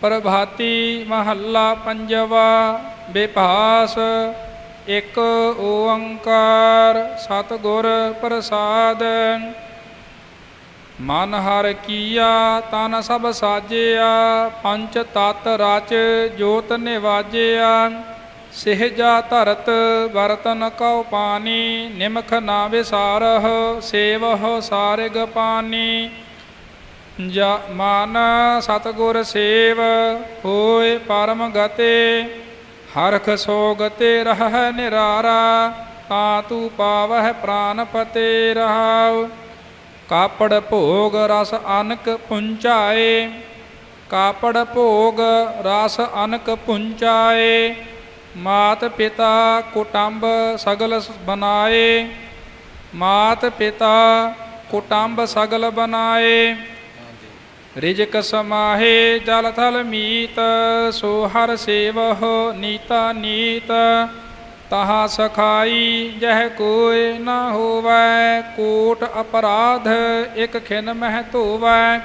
ਪ੍ਰਭਾਤੀ ਮਹੱਲਾ ਪੰਜਵਾ ਬਿਭਾਸ ਇੱਕ ਓੰਕਾਰ, ਸਤਿਗੁਰ ਪ੍ਰਸਾਦ ਮਨ ਹਰ ਕੀਆ, ਤਨ ਸਭ ਸਾਜਿਆ ਪੰਚ ਤਤ ਰਚ, ਜੋਤ ਨਿਵਾਜਿਆ। ਸਿਹਜਾ ਧਰਤ ਬਰਤਨ ਕਉ ਪਾਣੀ, ਨਿਮਖ ਨਾ ਵਿਸਾਰਹ, ਸੇਵਹ ਸਾਰਿਗ ਪਾਣੀ। ਜਾ ਮਨ ਸਤਗੁਰ ਸੇਵ ਹੋਏ ਪਰਮ ਗਤੇ, ਹਰਖ ਸੋਗਤੇ ਰਹਿ ਨਿਰਾਰਾ, ਤਾ ਤੂ ਪਾਵਹਿ ਪ੍ਰਾਨ ਪਤੇ ਰਹਾਉ। ਕਾਪੜ ਭੋਗ ਰਸ ਅਨਕ ਪੁੰਚਾਏ, ਕਾਪੜ ਭੋਗ ਰਸ ਅਨਕ ਪੁੰਚਾਏ, ਮਾਤ ਪਿਤਾ ਕੁਟੰਬ ਸਗਲ ਸ- ਬਨਾਏ, ਮਾਤ ਪਿਤਾ ਕੁਟੰਬ ਸਗਲ ਬਨਾਏ। ਰਿਜਕ ਸਮਾਹੇ ਜਲ ਥਲ ਮੀਤ, ਸੋ ਹਰ ਸੇਵਹ ਨੀਤਾ ਨੀਤ। ਤਹਾ ਸਖਾਈ ਜਹ ਕੋਇ ਨਾ ਹੋਵੈ, ਕੋਟ ਅਪਰਾਧ ਇਕ ਖਿਨ ਮਹਿ ਧੋਵੈ।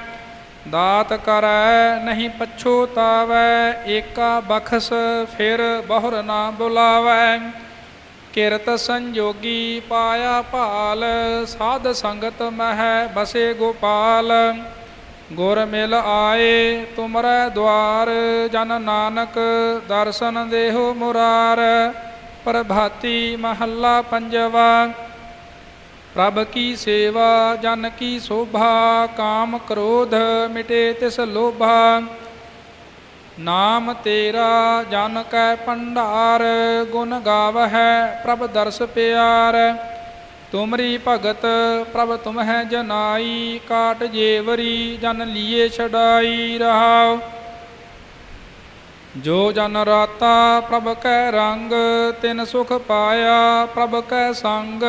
ਦਾਤ ਕਰੈ ਨਹੀਂ ਪਛੋਤਾਵੈ ਏਕਾ ਬਖਸ ਫਿਰ ਬਹੁਰ ਨਾ ਬੁਲਾਵੈ। ਕਿਰਤ ਸੰਜੋਗੀ ਪਾਇਆ ਭਾਲ, ਸਾਧ ਸੰਗਤ ਮਹਿ ਬਸੇ ਗੋਪਾਲ। ਗੁਰ ਮਿਲ ਆਏ, ਤੁਮਰੈ ਦਵਾਰ ਜਨ ਨਾਨਕ, ਦਰਸ਼ਨ ਦੇਹੋ ਮੁਰਾਰ। ਪ੍ਰਭਾਤੀ ਮਹੱਲਾ ਪੰਜਵਾ, ਪ੍ਰਭ ਕੀ ਸੇਵਾ, ਜਨ ਕੀ ਸੋਭਾ, ਕਾਮ ਕ੍ਰੋਧ ਮਿਟੇ ਤਿਸ ਲੋਭਾ। ਨਾਮ ਤੇਰਾ, ਜਨ ਕੈ ਭੰਡਾਰ, ਗੁਣ ਗਾਵਹਿ, ਪ੍ਰਭ ਦਰਸ ਪਿਆਰ। ਤੁਮਰੀ ਭਗਤ ਪ੍ਰਭ ਤੁਮਹਿ ਜਨਾਈ, ਕਾਟ ਜੇਵਰੀ ਜਨ ਲੀਏ ਛਡਾਈ ਰਹਾਉ। ਜੋ ਜਨ ਰਾਤਾ ਪ੍ਰਭ ਕੈ ਰੰਗ, ਤਿਨ ਸੁਖ ਪਾਇਆ ਪ੍ਰਭ ਕੈ ਸੰਗ।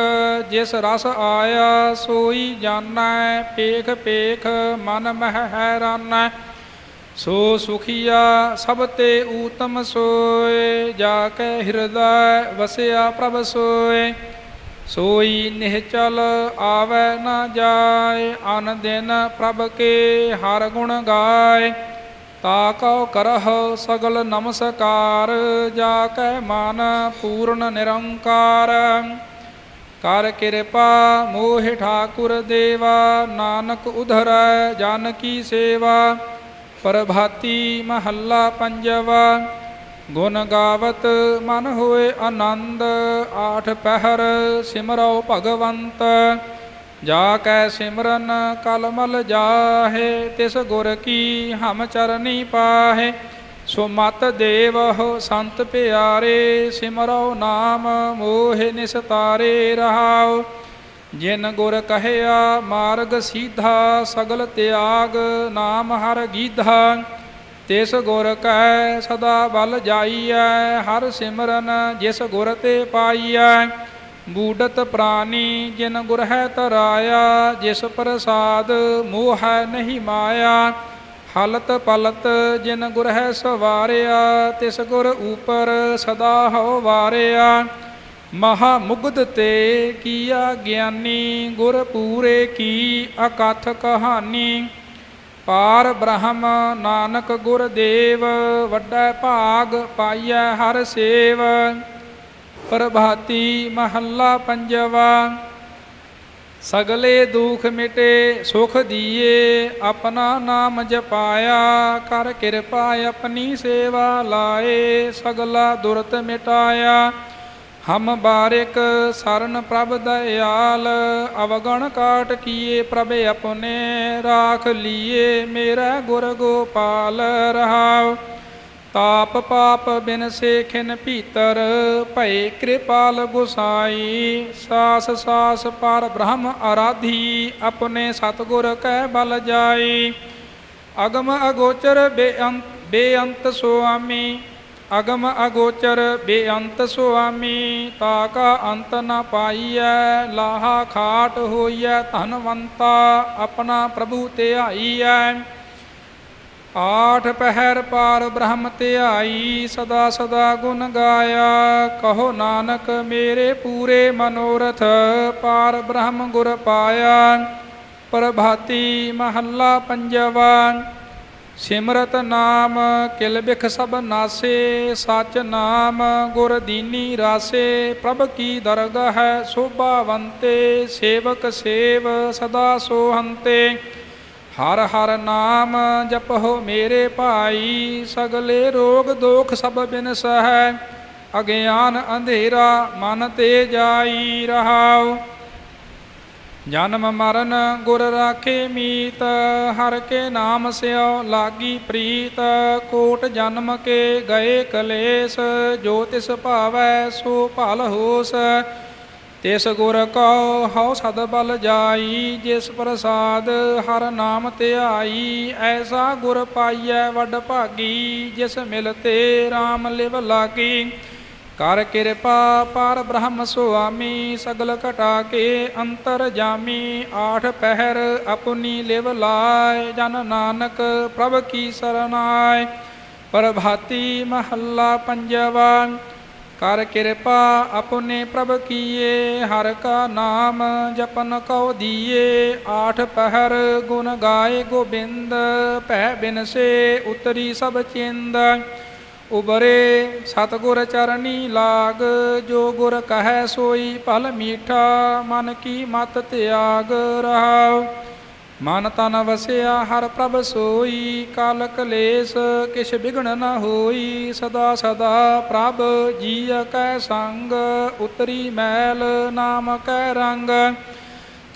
ਜਿਸ ਰਸ ਆਇਆ ਸੋਈ ਜਾਣੈ ਪੇਖ ਪੇਖ ਮਨ ਮਹਿ ਹੈਰਾਨੈ। ਸੋ ਸੁਖੀਆ ਸਭ ਤੇ ਊਤਮ ਸੋਏ, ਜਾ ਕੇ ਹਿਰਦੈ ਵਸਿਆ ਪ੍ਰਭ ਸੋਏ। ਸੋਈ ਨਿਹਚਲ ਆਵੈ ਨਾ ਜਾਏ, ਅਨ ਦਿਨ ਪ੍ਰਭ ਕੇ ਹਰ ਗੁਣ ਗਾਏ। ਤਾ ਕਉ ਕਰਹੁ ਸਗਲ ਨਮਸਕਾਰ, ਜਾ ਕੈ ਮਨ ਪੂਰਨ ਨਿਰੰਕਾਰ। ਕਰ ਕਿਰਪਾ ਮੋਹਿ ਠਾਕੁਰ ਦੇਵਾ, ਨਾਨਕ ਉਧਰੈ ਜਨ ਕੀ ਸੇਵਾ। ਪ੍ਰਭਾਤੀ ਮਹੱਲਾ ਪੰਜਵਾ ਗੁਣ ਗਾਵਤ ਮਨ ਹੋਏ ਆਨੰਦ, ਆਠ ਪਹਿਰ ਸਿਮਰਉ ਭਗਵੰਤ। ਜਾ ਕੈ ਸਿਮਰਨ ਕਲਮਲ ਜਾਹੇ, ਤਿਸ ਗੁਰ ਕੀ ਹਮ ਚਰਨੀ ਪਾਹੇ। ਸੋ ਮਤ ਦੇਵਹੁ ਸੰਤ ਪਿਆਰੇ, ਸਿਮਰਉ ਨਾਮ ਮੋਹਿ ਨਿਸਤਾਰੇ ਰਹਾਉ। ਜਿਨ ਗੁਰ ਕਹਿਆ, ਮਾਰਗ ਸੀਧਾ ਸਗਲ ਤਿਆਗ, ਨਾਮ ਹਰ ਗੀਧਾ। ਤਿਸ ਗੁਰ ਕੈ ਸਦਾ ਬਲ ਜਾਈਐ, ਹਰ ਸਿਮਰਨ ਜਿਸ ਗੁਰ ਤੇ ਪਾਈਐ। ਬੂਡਤ ਪ੍ਰਾਨੀ ਜਿਨ ਗੁਰ ਹੈ ਤਰਾਇਆ, ਜਿਸ ਪ੍ਰਸਾਦ ਮੋਹ ਹੈ ਨਹੀਂ ਮਾਇਆ। ਹਲਤ ਪਲਤ ਜਿਨ ਗੁਰ ਹੈ ਸਵਾਰਿਆ, ਤਿਸ ਗੁਰ ਉਪਰ ਸਦਾ ਹੋ ਵਾਰਿਆ। ਮਹਾ ਮੁਗਧ ਤੇ ਕੀਆ ਗਿਆਨੀ, ਗੁਰ ਪੂਰੇ ਕੀ ਅਕਥ ਕਹਾਣੀ ਪਾਰ ਬ੍ਰਹਮ ਨਾਨਕ ਗੁਰਦੇਵ ਵੱਡਾ ਭਾਗ ਪਾਈਐ ਹਰ ਸੇਵ। ਪ੍ਰਭਾਤੀ ਮਹੱਲਾ ਪੰਜਵਾ, ਸਗਲੇ ਦੁਖ ਮਿਟੇ ਸੁਖ ਦੀਏ, ਆਪਣਾ ਨਾਮ ਜਪਾਇਆ, ਕਰ ਕਿਰਪਾ ਆਪਣੀ ਸੇਵਾ ਲਾਏ, ਸਗਲਾ ਦੁਰਤ ਮਿਟਾਇਆ। ਹਮ ਬਾਰਿਕ ਸਰਨ ਪ੍ਰਭ ਦਇਆਲ, ਅਵਗਣ ਕਾਟ ਕੀਏ ਪ੍ਰਭ ਆਪਣੇ, ਰਾਖ ਲੀਏ ਮੇਰਾ ਗੁਰ ਗੋਪਾਲ ਰਹਾਉ। ਤਾਪ ਪਾਪ ਬਿਨ ਸੇਖਿਨ ਭੀਤਰ, ਭਏ ਕਿਰਪਾਲ ਗੁਸਾਈ। ਸਾਸ ਸਾਸ ਪਰ ਬ੍ਰਹਮ ਆਰਾਧੀ, ਆਪਣੇ ਸਤਗੁਰ ਕੈ ਬਲ ਜਾਈ। ਅਗਮ ਅਗੋਚਰ ਬੇਅੰਤ ਬੇਅੰਤ ਸੁਆਮੀ ਅਗਮ ਅਗੋਚਰ ਬੇਅੰਤ ਸੁਆਮੀ ਤਾ ਕਾ ਅੰਤ ਨ ਪਾਈਐ, ਲਾਹਾ ਖਾਟ ਹੋਈਐ, ਧਨਵੰਤਾ ਆਪਣਾ ਪ੍ਰਭੂ ਧਿਆਈਐ। ਆਠ ਪਹਿਰ ਪਾਰ ਬ੍ਰਹਮ ਧਿਆਈ, ਸਦਾ ਸਦਾ ਗੁਣ ਗਾਇਆ। ਕਹੋ ਨਾਨਕ, ਮੇਰੇ ਪੂਰੇ ਮਨੋਰਥ ਪਾਰ ਬ੍ਰਹਮ ਗੁਰ ਪਾਇਆ। ਪ੍ਰਭਾਤੀ ਮਹੱਲਾ ਪੰਜਵਾਂ ਸਿਮਰਤ ਨਾਮ, ਕਿਲ ਬਿਖ ਸਭ ਨਾਸੇ, ਸਚ ਨਾਮ, ਗੁਰ ਦੀਨੀ ਰਾਸੇ, ਪ੍ਰਭ ਕੀ ਦਰਗਾਹ ਹੈ ਸੋਭਾਵੰਤੇ ਸੇਵਕ ਸੇਵ ਸਦਾ ਸੋਹੰਤੇ। ਹਰ ਹਰ ਨਾਮ ਜਪੋ ਮੇਰੇ ਭਾਈ, ਸਗਲੇ ਰੋਗ ਦੋਖ ਸਭ ਬਿਨਸਹਿ ਅਗਿਆਨ ਅੰਧੇਰਾ ਮਨ ਤੇ ਜਾਈ ਰਹਾਉ। ਜਨਮ ਮਰਨ ਗੁਰ ਰਾਖੇ ਮੀਤ, ਹਰ ਕੇ ਨਾਮ ਸਿਓ ਲਾਗੀ ਪ੍ਰੀਤ, ਕੋਟ ਜਨਮ ਕੇ ਗਏ ਕਲੇਸ਼, ਜੋ ਤਿਸ ਭਾਵੈ ਸੋ ਭਲ ਹੋਸ। ਤਿਸ ਗੁਰ ਕਉ ਹਉ ਸਦ ਬਲ ਜਾਈ, ਜਿਸ ਪ੍ਰਸਾਦ ਹਰ ਨਾਮ ਧਿਆਈ, ਐਸਾ ਗੁਰ ਪਾਈਐ ਵੱਡ ਭਾਗੀ, ਜਿਸ ਮਿਲਤੇ RAM ਲਿਵ ਲਾਗੀ। ਕਰ ਕਿਰਪਾ ਪਰ ਬ੍ਰਹਮ ਸੁਆਮੀ, ਸਗਲ ਘਟਾ ਕੇ ਅੰਤਰ ਜਾਮੀ, ਆਠ ਪਹਿਰ ਆਪਣੀ ਲਿਵ ਲਾਇ, ਜਨ ਨਾਨਕ ਪ੍ਰਭ ਕੀ ਸਰਨਾਇ ਪ੍ਰਭਾਤੀ ਮਹੱਲਾ ਪੰਜਵਾ, ਕਰ ਕਿਰਪਾ ਆਪਣੇ ਪ੍ਰਭ ਕੀਏ, ਹਰ ਕਾ ਨਾਮ ਜਪਨ ਕਉ ਦੀਏ। ਆਠ ਪਹਿਰ ਗੁਣ ਗਾਏ ਗੋਬਿੰਦ, ਭੈ ਬਿਨਸੇ ਉਤਰੀ ਸਭ ਚਿੰਦ। ਉਬਰੇ ਸਤਗੁਰ ਚਰਨੀ ਲਾਗ, ਜੋ ਗੁਰ ਕਹੈ ਸੋਈ ਭਲ ਮੀਠਾ, ਮਨ ਕੀ ਮਤ ਤਿਆਗ ਰਹਾਉ। ਮਨ ਤਨ ਵਸਿਆ, ਹਰ ਪ੍ਰਭ ਸੋਈ, ਕਾਲ ਕਲੇਸ਼, ਕਿਛ ਬਿਗਣ ਨ ਹੋਈ। ਸਦਾ ਸਦਾ ਪ੍ਰਭ ਜੀਅ ਕੈ ਸੰਗ, ਉਤਰੀ ਮੈਲ ਨਾਮ ਕੈ ਰੰਗ।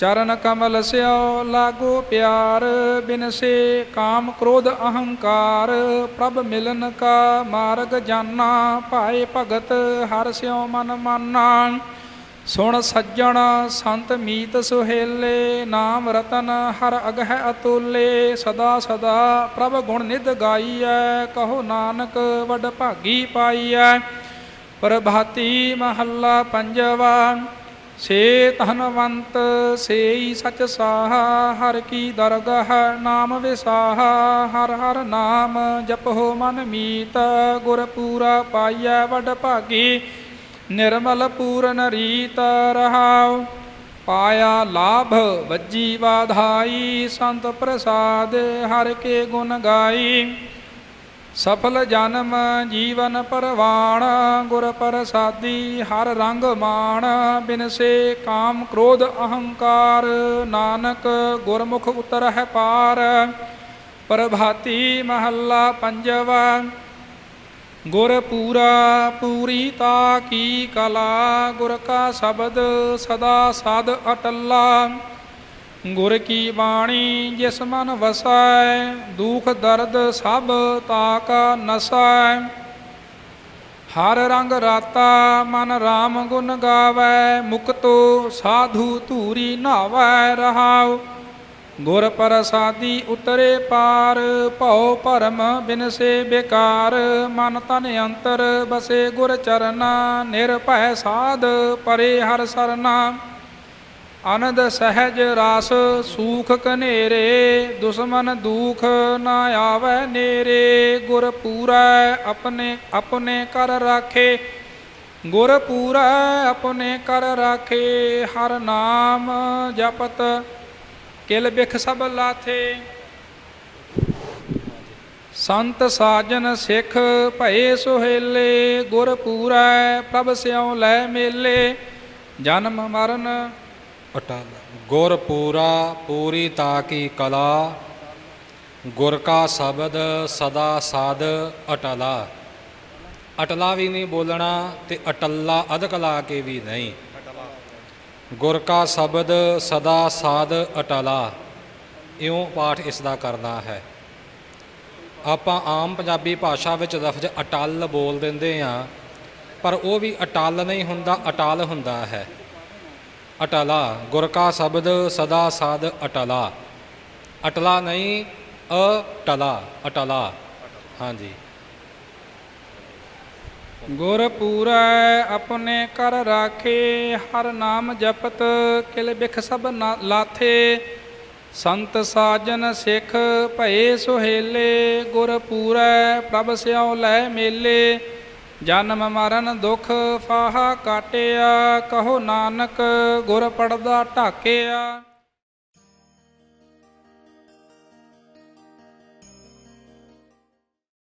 ਚਰਨ ਕਮਲ ਸਿਓ, ਲਾਗੋ ਪਿਆਰ ਬਿਨਸੇ ਕਾਮ ਕ੍ਰੋਧ ਅਹੰਕਾਰ, ਪ੍ਰਭ ਮਿਲਨ ਕਾ ਮਾਰਗ ਜਾਨਾ, ਭਾਏ ਭਗਤ ਹਰ ਸਿਓ ਮਨ ਮਾਨਾ। ਸੁਣ ਸੱਜਣ, ਸੰਤ ਮੀਤ ਸੁਹੇਲੇ, ਨਾਮ ਰਤਨ ਹਰ ਅਗਹਿ ਅਤੁਲੇ, ਸਦਾ ਸਦਾ ਪ੍ਰਭ ਗੁਣ ਨਿਧ ਗਾਈਐ, ਕਹੋ ਨਾਨਕ ਵਡ ਭਾਗੀ ਪਾਈਐ। ਪ੍ਰਭਾਤੀ ਮਹੱਲਾ ਪੰਜਵਾ ਸੇ ਧਨਵੰਤ ਸੇਈ ਸਚ ਸਾਹਾ, ਹਰ ਕੀ ਦਰਗਾਹ ਨਾਮ ਵਿਸਾਹਾ, ਹਰ ਹਰ ਨਾਮ ਜਪੋ ਮਨ ਮੀਤ, ਗੁਰ ਪੂਰਾ ਪਾਈਐ ਵੱਡ ਭਾਗੀ, ਨਿਰਮਲ ਪੂਰਨ ਰੀਤ ਰਹਾਉ। ਪਾਇਆ ਲਾਭ ਵੱਜੀ ਵਾਧਾਈ, ਸੰਤ ਪ੍ਰਸਾਦ ਹਰ ਕੇ ਗੁਣ ਗਾਈ। ਸਫਲ ਜਨਮ ਜੀਵਨ ਪਰਵਾਣ, ਗੁਰ ਪ੍ਰਸਾਦੀ ਹਰ ਰੰਗ ਮਾਣ ਬਿਨਸੇ ਕਾਮ ਕ੍ਰੋਧ ਅਹੰਕਾਰ, ਨਾਨਕ ਗੁਰਮੁਖ ਉਤਰ ਹੈ ਪਾਰ, ਪ੍ਰਭਾਤੀ ਮਹੱਲਾ ਪੰਜਵਾ, ਗੁਰ ਪੂਰਾ ਪੂਰੀ ਤਾ ਕੀ ਕਲਾ, ਗੁਰ ਕਾ ਸ਼ਬਦ ਸਦਾ ਸਦ ਅਟੱਲਾ ਗੁਰ ਕੀ ਬਾਣੀ ਜਿਸ ਮਨ ਵਸੈ, ਦੁਖ ਦਰਦ ਸਭ ਤਾਕਾ ਨਸੈ ਹਰ ਰੰਗ ਰਾਤਾ ਮਨ RAM ਗੁਣ ਗਾਵੈ, ਮੁਕਤੋ ਸਾਧੂ ਧੂਰੀ ਨਾਵੈ ਰਹਾਉ। ਗੁਰ ਪ੍ਰਸਾਦੀ ਉਤਰੇ ਪਾਰ, ਭਉ ਭਰਮ ਬਿਨਸੇ ਬੇਕਾਰ। ਮਨ ਤਨ ਅੰਤਰ ਬਸੇ ਗੁਰ ਚਰਨਾ, ਨਿਰਭੈ ਸਾਧ ਪਰੇ ਹਰ ਸਰਨਾ। ਅਨੰਦ ਸਹਿਜ ਰਾਸ ਸੂਖ ਕਨੇਰੇ ਦੁਸ਼ਮਨ ਦੁਖ ਨਾ ਆਵੈ ਨੇਰੇ। ਗੁਰ ਪੂਰੈ ਆਪਣੇ ਆਪਣੇ ਕਰ ਰਾਖੇ। ਗੁਰ ਪੂਰੈ ਆਪਣੇ ਕਰ ਰਾਖੇ। ਹਰ ਨਾਮ ਜਪਤ ਕਿਲ ਬਿਖ ਸਭ ਲਾਥੇ। ਸੰਤ ਸਾਜਨ ਸਿੱਖ ਭਏ ਸੁਹੇਲੇ। ਗੁਰ ਪੂਰੈ ਪ੍ਰਭ ਸਿਉ ਲੈ ਮੇਲੇ। ਜਨਮ ਮਰਨ ਅਟਲ। ਗੁਰ ਪੂਰਾ, ਪੂਰੀ ਤਾ ਕੀ ਕਲਾ, ਗੁਰ ਕਾ ਸ਼ਬਦ ਸਦਾ ਸਾਧ ਅਟਲਾ। ਅਟਲਾ ਵੀ ਨਹੀਂ ਬੋਲਣਾ ਤੇ ਅਟੱਲਾ ਅਧਕ ਲਾ ਕੇ ਵੀ ਨਹੀਂ। ਗੁਰ ਕਾ ਸ਼ਬਦ ਸਦਾ ਸਾਧ ਅਟਲਾ। ਇਉਂ ਪਾਠ ਇਸ ਦਾ ਕਰਨਾ ਹੈ। ਆਪਾਂ ਆਮ ਪੰਜਾਬੀ ਭਾਸ਼ਾ ਵਿੱਚ ਲਫ਼ਜ਼ ਅਟਲ ਬੋਲ ਦਿੰਦੇ ਆ ਪਰ ਉਹ ਵੀ ਅਟਲ ਨਹੀਂ ਹੁੰਦਾ, ਅਟਲ ਹੁੰਦਾ ਹੈ। ਅਟਲਾ, ਗੁਰ ਕਾ ਸ਼ਬਦ ਸਦਾ ਸਾਧ ਅਟਲਾ। ਅਟਲਾ ਨਹੀਂ, ਅਟਲਾ ਅਟਲਾ। ਹਾਂਜੀ। ਗੁਰ ਪੂਰੈ ਆਪਣੇ ਕਰ ਰਾਖੇ, ਹਰ ਨਾਮ ਜਪਤ, ਕਿਲ ਬਿਖ ਸਭ ਨਾ- ਲਾਥੇ। ਸੰਤ ਸਾਜਨ ਸਿੱਖ ਭਏ ਸੁਹੇਲੇ, ਗੁਰ ਪੂਰੈ ਪ੍ਰਭ ਸਿਉ ਲੈ ਮੇਲੇ। ਜਨਮ ਮਰਨ ਦੁਖ ਫਾਹਾ ਕਾਟਿਆ ਕਹੋ ਨਾਨਕ ਗੁਰ ਪੜਦਾ ਢਾਕਿਆ।